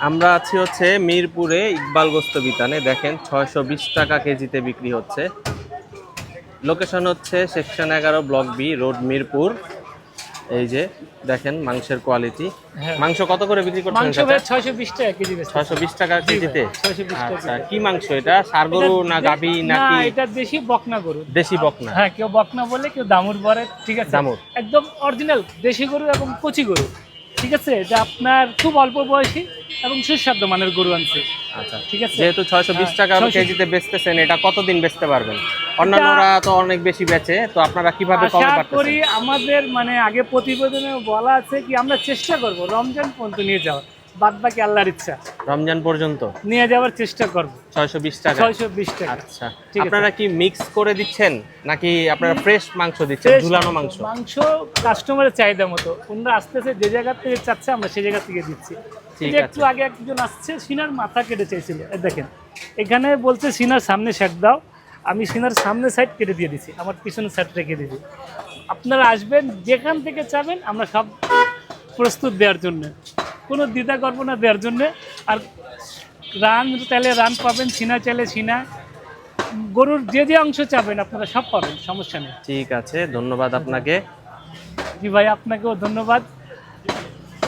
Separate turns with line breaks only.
আমরা আছি হচ্ছে মিরপুরে ইকবাল গোস্ত বিতানে। দেখেন ছয়শো বিশ টাকা কেজিতে বিক্রি হচ্ছে। লোকেশন হচ্ছে সেকশন এগারো ব্লক বি রোড মিরপুর। এই যে দেখেন মাংসের কোয়ালিটি
হ্যাঁ।
মাংস কত করে বিক্রি করছেন
মাংস বিশ টাকা কেজি
কেজিতে?
টাকা
আচ্ছা কি মাংস এটা? সার গরু না গাভী
না এটা দেশি বকনা গরু।
দেশি বকনা?
হ্যাঁ কেউ বকনা বলে কেউ দামুর বলে ঠিক আছে?
দামুর।
একদম অরিজিনাল দেশি গরু এবং কচি গরু ঠিক আছে? এটা আপনার খুব অল্প বয়সী এবং সুস্বাদ্য মানের গরু আনছে।
আচ্ছা।
ঠিক আছে?
যেহেতু ছয়শো বিশ
হ্যাঁ,
টাকা কেজিতে বেচতেছেন এটা কতদিন বেচতে পারবেন? অন্যান্যরা তো অনেক বেশি বেচে তো আপনারা কীভাবে
আশা করি আমাদের মানে আগে প্রতিবেদনে বলা আছে কি আমরা চেষ্টা করব রমজান পর্যন্ত নিয়ে যাওয়ার। বাদ বাকি আল্লাহর ইচ্ছা।
রমজান পর্যন্ত?
নিয়ে যাওয়ার চেষ্টা করব।
ছয়শো বিশ টাকা?
ছয়শো বিশ টাকা।
আচ্ছা। আপনারা কি মিক্স করে দিচ্ছেন? নাকি আপনারা ফ্রেশ মাংস দিচ্ছেন ঝুলানো মাংস?
মাংস কাস্টমারের চাহিদা মতো। ওনারা আসতেছে যে জায়গা থেকে চাচ্ছে আমরা সেই জায়গা থেকে দিচ্ছি। একটু আগে একজন আসছে সিনার মাথা কেটে চাইছিল। দেখেন এখানে বলছে সিনার সামনে সাইড দাও। আমি সিনার সামনে সাইড কেটে দিয়ে দিছি আমার পিছনের সাইড রেখে দিয়েছি আপনারা আসবেন যেখান থেকে চাবেন আমরা সব প্রস্তুত দেওয়ার জন্য। কোনো দ্বিধা করব না দেওয়ার জন্যে। আর রান চাইলে রান পাবেন সিনা চাইলে সিনা। গরুর যে যে অংশ চাবেন আপনারা সব পাবেন সমস্যা নেই।
ঠিক আছে ধন্যবাদ আপনাকে।
জি ভাই আপনাকেও ধন্যবাদ।